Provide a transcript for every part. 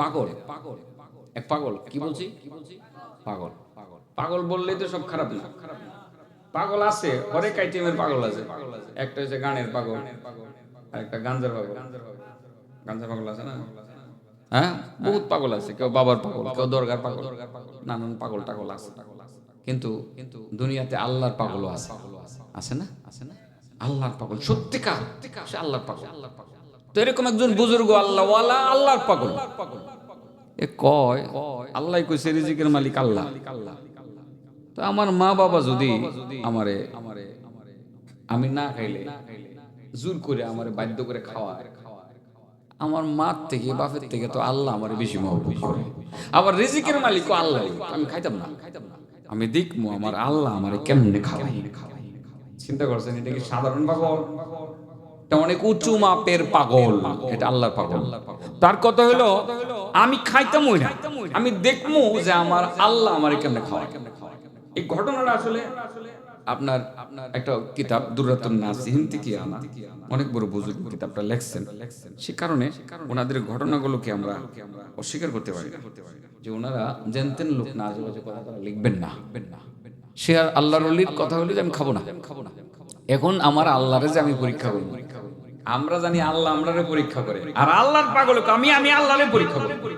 পাগল। এক পাগল, কি বলছি? পাগল। পাগল পাগল বললেই তো সব খারাপ না। পাগল আছে হরেক আইটেমের পাগল আছে। একটা হচ্ছে গানের পাগল, আর একটা গাঞ্জার পাগল। গাঞ্জার পাগল আছে না? হ্যাঁ? বহুত পাগল আছে, কেউ বাবার পাগল, কেউ দরগার পাগল, নানান পাগল টাগল আছে। কিন্তু কিন্তু দুনিয়াতে আল্লাহর পাগলও আছে। আছে না আছে না? আল্লাহর পাগল, সত্যিকার সে আল্লাহর পাগল। তো এরকম একজন বুজুর্গ আল্লাহ আল্লাহর পাগল। এ কয়, আল্লাহ কইছে রিজিকের মালিক আল্লাহ। তো আমার মা বাবা যদি আমারে, আমি না খাইলে, জোর করে আমারে বাধ্য করে খাওয়ায়, আমার মার থেকে, বাপের থেকে তো আল্লাহ আমার বেশি মহব্বত করে। আবার রিজিকের মালিকও আল্লাহ। আমি খাইতাম না। আমি দেখব আমার আল্লাহ আমারে কেমনে খাওয়াই চিন্তা করছেন এটা কি সাধারণ পাগল? এটা অনেক উঁচু মাপের পাগল। এটা আল্লাহর পাগল। তার কথা হলো, আমি খাইতাম না। আমি দেখব যে আমার আল্লাহ আমারে কেমনে খাওয়ায়। এই ঘটনাটা আসলে আপনার একটা কিতাব দুরাতুন নাসিহিন থেকে আনা অনেক বড় বুজুর্গ কিতাবটা লেখছেন। সে কারণে ওনাদের ঘটনাগুলোকে আমরা অস্বীকার করতে পারি। যে ওনারা জানতেন লোক না, আজেবাজে কথা তারা লিখবেন না। সে আর আল্লাহর কথা হলে যে আমি খাব না। এখন আমার আল্লাহরে যে আমি পরীক্ষা করব। আমরা জানি আল্লাহ আমরারে পরীক্ষা করে। আর আল্লাহর পাগল আমি আমি আল্লাহরে পরীক্ষা করি।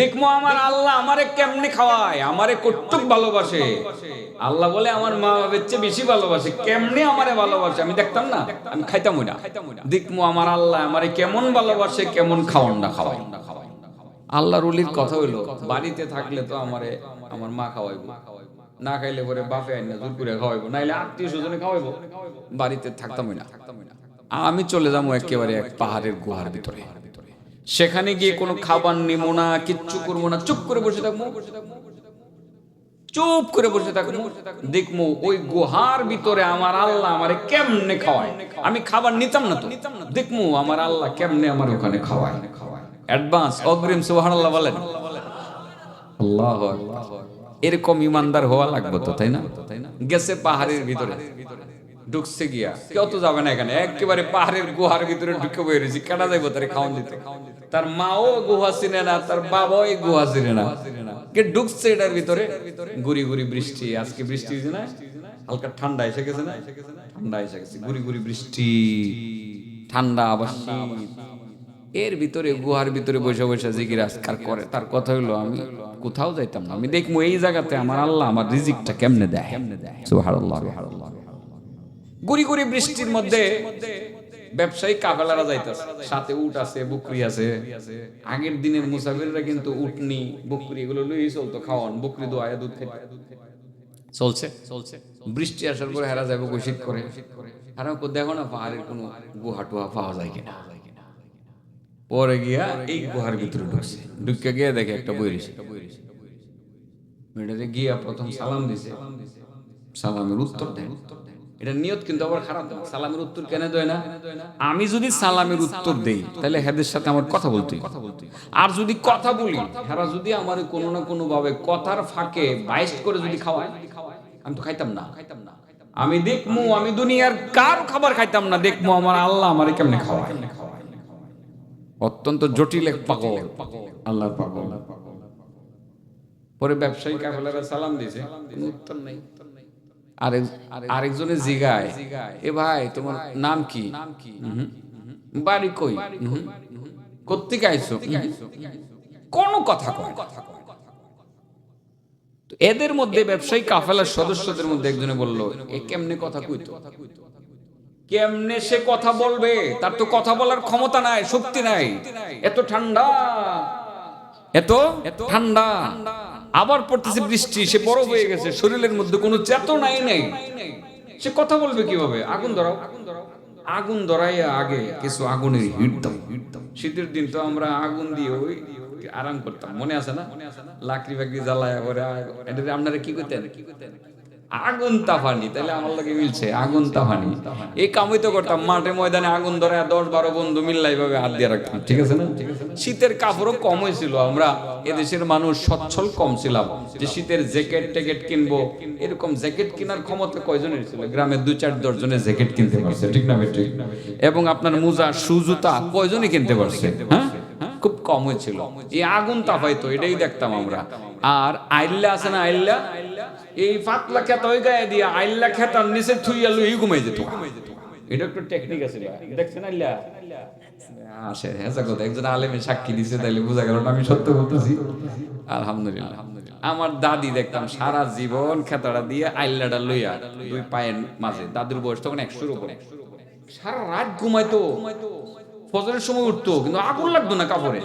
দেখব আমার আল্লাহ আমারে কেমনে খাওয়ায়? আমারে কটুক ভালোবাসে? আল্লাহ বলে আমার মা বাবার চেয়ে বেশি ভালোবাসে। কেমনে আমারে ভালোবাসে? আমি দেখতাম না? আমি খাইতাম না। দেখব আমার আল্লাহ আমারে কেমন ভালোবাসে, কেমন খাওয়ান না খাওয়াই আল্লাহ রুলির কথা হইল, বাড়িতে থাকলে তো আমারে আমার মা খাওয়াইবো। না খাইলে পরে বাপে আইনা জোর করে খাওয়াইবো। নাইলে আত্মীয় স্বজনে খাওয়াইবো। বাড়িতে থাকতামই না। আমি চলে যাব একেবারে এক পাহাড়ের গুহার ভিতরে। সেখানে গিয়ে কোনো খাবার নেব না, কিচ্ছু করব না, চুপ করে বসে থাকব। চুপ করে বসে থাকব। দেখব ওই গুহার ভিতরে আমার আল্লাহ আমারে কেমনে খাওয়ায়। আমি খাবার নিতাম না তো। দেখব আমার আল্লাহ কেমনে আমার ওখানে খাওয়ায়। অ্যাডভান্স অগ্রিম, সুবহানাল্লাহ বলেন। আল্লাহ এরকম ইমানদার হওয়া লাগবে তো তাই না তাই না? গেছে পাহাড়ের ভিতরে। ঢুকছে গিয়া। কেউ তো যাবে না এখানে, একেবারে পাহাড়ের গুহার ভিতরে ঢুকে বয়ে রয়েছি। কেনা যাইবো তার খাওয়ান দিতে? তার মাও গুহা চিনে না, তার বাবাও গুহা চিনে না। কে ঢুকছে এটার ভিতরে? গুড়ি গুড়ি বৃষ্টি, আজকে বৃষ্টি হয়েছে না? হালকা ঠান্ডা এসে গেছে না? ঠান্ডা এসে গেছে, গুড়ি গুড়ি বৃষ্টি, ঠান্ডা আবার এর ভিতরে, গুহার ভিতরে বসে বসে জিকির আজকার করে। তার কথা হলো আমি কোথাও যাইতাম না। আমি দেখব এই জায়গাতে আমার আল্লাহ আমার রিজিকটা কেমনে দেয় কেমনে দেয়? সুবহানাল্লাহ সুবহানাল্লাহ। গুড়ি গুড়ি বৃষ্টির মধ্যে ব্যবসায়ী কাফেলারা যাইতেছে। সাথে উট আছে বকরি আছে। আগের দিনের মুসাফিররা কিন্তু উটনি বকরি এগুলো লইই চলতো খাওয়ান বকরি দোয়া দুধ খাইতে চলছে। চলছে। বৃষ্টি আসার পরে হেরা যাবে শীত করে। হেরা কো দেখো না পাহাড়ের কোনো গুহা টুহা পাওয়া যায় কিনা? পরে গিয়া এই গুহার ভিতরে ঢুকছে। ঢুকে গিয়ে দেখে একটা বইরিছে মেয়েটাতে গিয়া প্রথম সালাম দিছে। সালামের উত্তর দেয়। এটা নিয়ত কিন্তু আবার খারাপ না সালামের উত্তর কেন দেয় না? আমি যদি সালামের উত্তর দেই তাহলে হেদের সাথে আমার কথা বলতে কথা বলতে আর যদি কথা বলি হেরা যদি আমার কোনো না কোনো ভাবে কথার ফাঁকে বাইশ করে যদি খাওয়ায় আমি তো খাইতাম না খাইতাম না। আমি দেখমু আমি দুনিয়ার কার খাবার খাইতাম না। দেখমু আমার আল্লাহ আমারে কেমনে খাওয়ায়? অত্যন্ত জটিল এক পাগল আল্লাহর পাগল। পরে ব্যবসায়ী কাফেলারা সালাম দিয়েছে কোনো উত্তর নেই। আরেক আরেকজনে জিগায়। এ ভাই তোমার নাম কি? বাড়ি কই? আইছো? উহুম। কোনো কথা না। এদের মধ্যে ব্যবসায়ী কাফেলার সদস্যদের মধ্যে একজনে বলল এ কেমনে কথা কইতো? কেমনে সে কথা বলবে? তার তো কথা বলার ক্ষমতা নাই শক্তি নাই। এত ঠান্ডা। এত ঠান্ডা। আবার পড়তেছে বৃষ্টি সে বড় হয়ে গেছে শরীরের মধ্যে কোনো চেতনাই নেই। সে কথা বলবে কীভাবে? আগুন ধরাও। আগুন ধরাইয়া আগে কিছু আগুনের হিট দাও। শীতের দিন তো আমরা আগুন দিয়ে ওই আরাম করতাম। মনে আছে না? লাকড়ি বাকড়ি জ্বালায় পরে আগ- এটা দিয়ে আপনারা কি করতেন? আগুন তাফানি তাহলে আমার লাগে মিলছে, আগুন তাফানি। এই কামই তো করতাম, মাঠে ময়দানে আগুন ধরে দশ বারো বন্ধু মিল্লাই ভাবে হাত দিয়ে রাখতাম, ঠিক আছে না? শীতের কাপড়ও কম হয়েছিল আমরা এদেশের মানুষ সচ্ছল কম ছিলাম, যে শীতের জ্যাকেট ট্যাকেট কিনবো, এরকম জ্যাকেট কেনার ক্ষমতা কয়জনের ছিল গ্রামের দুই চার দশ জনের জ্যাকেট কিনতে পারছে, ঠিক না ঠিক এবং আপনার মোজা শু জুতা কয়জনই কিনতে পারছে? হ্যাঁ? খুব কম হয়েছিল। এই আগুন তাপাইতো এটাই দেখতাম আমরা। আর আইল্লা আছে না আইল্লা? এই পাতলা খেতা ওই গায়ে দিয়ে আইল্লা খেতার নিচে থুইয়া লুই ঘুমাই যেত। এটা একটু টেকনিক আছে দেখছেন আইল্লা আসে হেসা কথা একজন আলেমে সাক্ষী দিছে তাইলে বোঝা গেল আমি সত্য বলতেছি। আলহামদুলিল্লাহ। আমার দাদি দেখতাম সারা জীবন খেতাটা দিয়ে আইল্লাটা লইয়া দুই পায়ের মাঝে দাদুর বয়স তখন একশোর উপরে। সারা রাত ঘুমাইতো। ফজরের সময় উঠতো, কিন্তু আগুন লাগতো না কাপড়ে।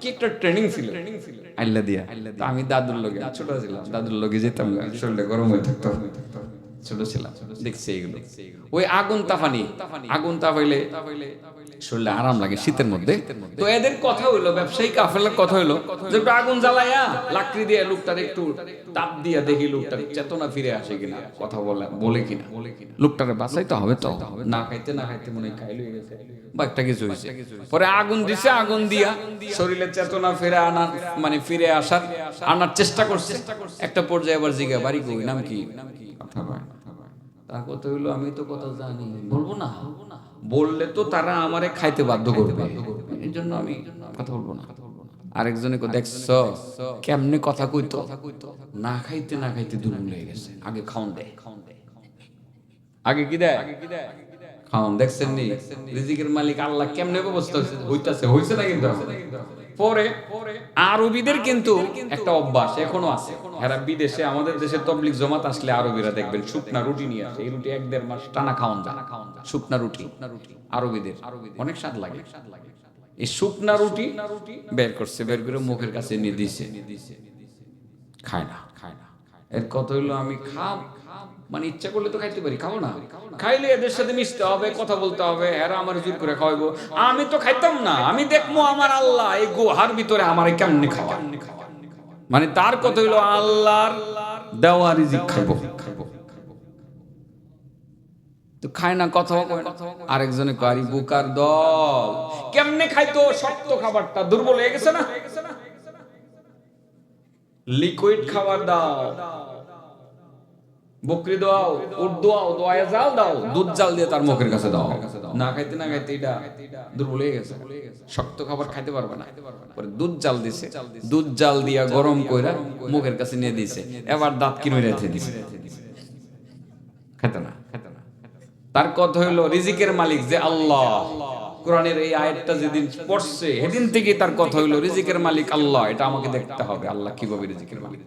কি একটা ট্রেনিং ছিল। আইল্লা দিয়া। আমি দাদুর লগে ছোট ছিলাম। দাদুর লগে যেতাম, শরীরটা গরম হয়ে থাকতো। ছোট ছিলাম। দেখছি এইগুলো। ওই আগুন তাফানি। আগুন তাফাইলে শরীরে আরাম লাগে শীতের মধ্যে। তো এদের কথা হইল, ব্যবসায়ী কাফেলার কথা হইল, যে একটু আগুন জ্বালাইয়া লাকড়ি দিয়ে লোকটার একটু তাপ দিয়া দেখি লোকটার চেতনা ফিরে আসে কিনা, কথা বলে বলে কিনা। লোকটারে বাঁচাইতে হবে তো। না খাইতে না খাইতে মনে হয় খাইল গেছে। বা একটা কিছু হয়েছে। পরে আগুন দিছে আগুন দিয়া শরীরে চেতনা ফিরে আনার মানে ফিরে আসার আনার চেষ্টা করছে। একটা পর্যায়ে আবার জিগা বাড়ি কই? নাম কি? কথা কয়। তার কথা হইল আমি তো কথা জানি। বলব না? বললে তো তারা আমারে খাইতে বাধ্য করবে। এই জন্য আমি কথা বলব না। আরেকজনে কো দেখছ কেমনে কথা কইতো? না খাইতে না খাইতে দুর্বল হয়ে গেছে। আগে খাওন দে। আগে কি দেয়? খাওন দেখছেন রিজিকের মালিক আল্লাহ কেমনে ব্যবস্থা হইতাছে না কিন্তু পরে আরবিদের কিন্তু একটা অভ্যাস এখনও আছে। বিদেশে, আমাদের দেশে তবলিক জমাত আসলে আরবিরা দেখবেন শুকনা রুটি নিয়ে আসে। এই রুটি এক দেড় মাস টানা খাওয়ান যায়। শুকনা রুটি, আরবিদের। অনেক স্বাদ লাগে। এই শুকনা রুটি বের করছে, বের করে মুখের কাছে নিয়ে দিছে। খায় না। এর কত হইল, আমি খাম মানে ইচ্ছা করলে তো খাইতে পারি, খাব না। খাইলে এদের সাথে মিশতে হবে, কথা বলতে হবে, এরা আমার জোর করে খাওয়াবো আমি তো খাইতাম না, আমি দেখব আমার আল্লাহ, এই গুহার ভিতরে আমার কেমনে খাওয়া মানে তার কথা হইল, আল্লাহর দেওয়া রিজিক খাইবো। তো খায় না, কথা আরেকজনে কারি বুকার দল, কেমনে খাইতো, শক্ত খাবারটা, দুর্বল হয়ে গেছে না? লিকুইড খাবার দাও। বকরি দাও, উট দাও দোয়া জাল দাও, দুধ জাল দিয়ে তার মুখের কাছে দাও। না খাইতে না খাইতে এটা দুর্বল হয়ে গেছে। শক্ত খাবার খাইতে পারবে না। পরে দুধ জাল দিছে। দুধ জাল দিয়া গরম কইরা মুখের কাছে নিয়ে দিছে। এবার দাঁত কিনে রেখে দিছে। খেতে না খেতে না। তার কথা হইল, রিজিকের মালিক যে আল্লাহ। কোরআনের এই আয়াতটা যেদিন পড়ছে, সেদিন থেকে তার কথা হইল, রিজিকের মালিক আল্লাহ। এটা আমাকে দেখতে হবে, আল্লাহ কীভাবে রিজিকের মালিক?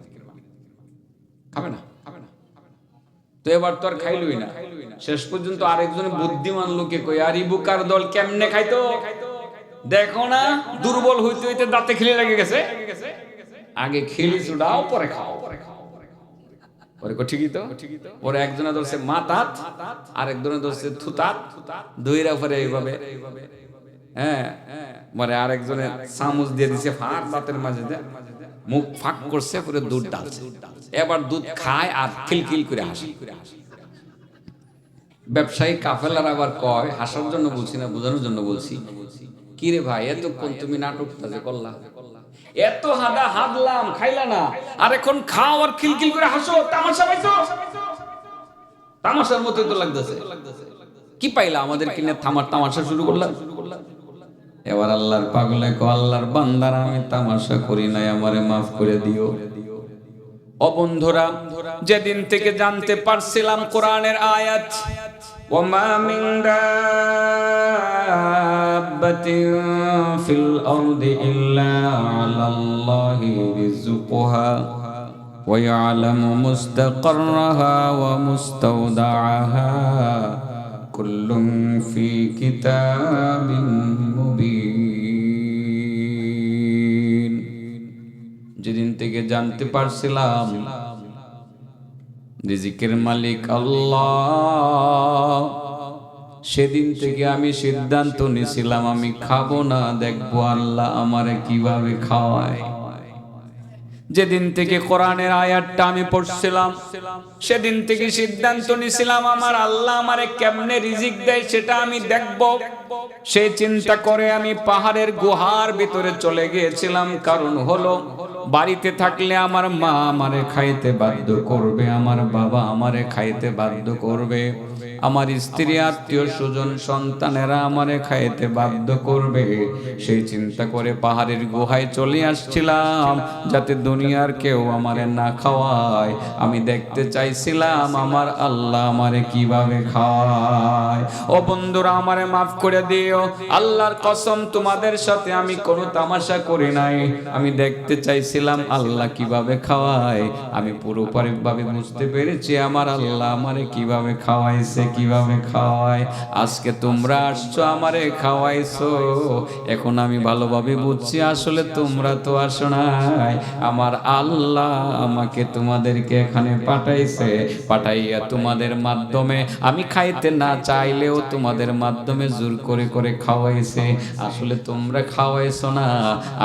খাবে না? তো এবার তো আর খাইলই না। শেষ পর্যন্ত আরেকজন বুদ্ধিমান লোকে কই আর ইবুকার দল কেমনে খাইতো? দেখো না, দুর্বল হইতে হইতে দাঁতে খেলে লেগে গেছে। আগে খেলি চুড়াও পরে খাও। তো? একজনে ধরছে মাতাত আর একজনে ধরছে থুতাত দুইরা পরে এইভাবে। হ্যাঁ মানে চামচ দিয়ে দিছে ফাঁক দাঁতের মাঝে মুখ ফাঁক করছে, পরে দুধ ডালছে। এবার দুধ খায় আর খিলখিল করে হাসি। ব্যবসায়ী কাফেলার আবার কয়, হাসার জন্য বলছি না, বোঝানোর জন্য বলছি কি রে ভাই, এতক্ষণ তুমি নাটকটা যে করলা? এত হাদা হাদলাম, খাইলা না। আর এখন খাও আর খিলখিল করে হাসো, তামাশা পাইছো? তামাশার মতোই তো লাগতেছে। কি পাইলা আমাদের কিনে থামার তামাশা শুরু করলাম এবার আল্লাহর পাগলে কো, আল্লাহর বান্দার, আমি তামাশা করি নাই, আমারে মাফ করে দিও। ও বন্ধুরা, যেদিন থেকে জানতে পারছিলাম কোরআনের আয়াত وما من دابة في الأرض إلا على الله رزقها ويعلم مستقرها ومستودعها كل في كتاب مبين যেদিন থেকে জানতে পারছিলাম রিজিকের মালিক আল্লাহ। সেদিন থেকে আমি সিদ্ধান্ত নিয়েছিলাম, আমি খাব না, দেখব আল্লাহ আমারে কীভাবে খাওয়ায়। যেদিন থেকে কোরআনের আয়াতটা আমি পড়ছিলাম, সেদিন থেকে সিদ্ধান্ত নিছিলাম আমার আল্লাহ আমারে কেমনে রিজিক দেয় সেটা আমি দেখব। সেই চিন্তা করে আমি পাহাড়ের গুহার ভিতরে চলে গিয়েছিলাম, কারণ হলো বাড়িতে থাকলে আমার মা আমারে খাইতে বাধ্য করবে আমার বাবা আমারে খাইতে বাধ্য করবে। আমার স্ত্রী আত্মীয় স্বজন সন্তানেরা আমারে খাইতে বাধ্য করবে। সেই চিন্তা করে পাহাড়ের গুহায় চলে আসছিলাম যাতে দুনিয়ার কেউ আমারে না খাওয়ায়। আমি দেখতে চাইছিলাম আমার আল্লাহ আমারে কীভাবে খাওয়ায় ও বন্ধুরা আমারে মাফ করে দিও। আল্লাহর কসম তোমাদের সাথে আমি কোনো তামাশা করি নাই। আমি দেখতে চাইছিলাম আল্লাহ কীভাবে খাওয়ায়। আমি পুরোপুরিভাবে বুঝতে পেরেছি আমার আল্লাহ আমারে কীভাবে খাওয়াইছে কীভাবে খাওয়ায়? আজকে তোমরা আসছো, আমারে খাওয়াইছো। এখন আমি ভালোভাবে বুঝছি, আসলে তোমরা তো আসো নাই। আমার আল্লাহ আমাকে তোমাদেরকে এখানে পাঠাইছে, পাঠাইয়া তোমাদের মাধ্যমে আমি খাইতে না চাইলেও তোমাদের মাধ্যমে জোর করে করে খাওয়াইছে। আসলে তোমরা খাওয়াইছো না,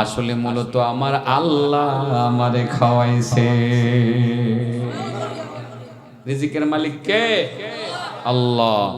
আসলে মূলত আমার আল্লাহ আমারে খাওয়াইছে। রিজিকের মালিক কে? আল্লাহ।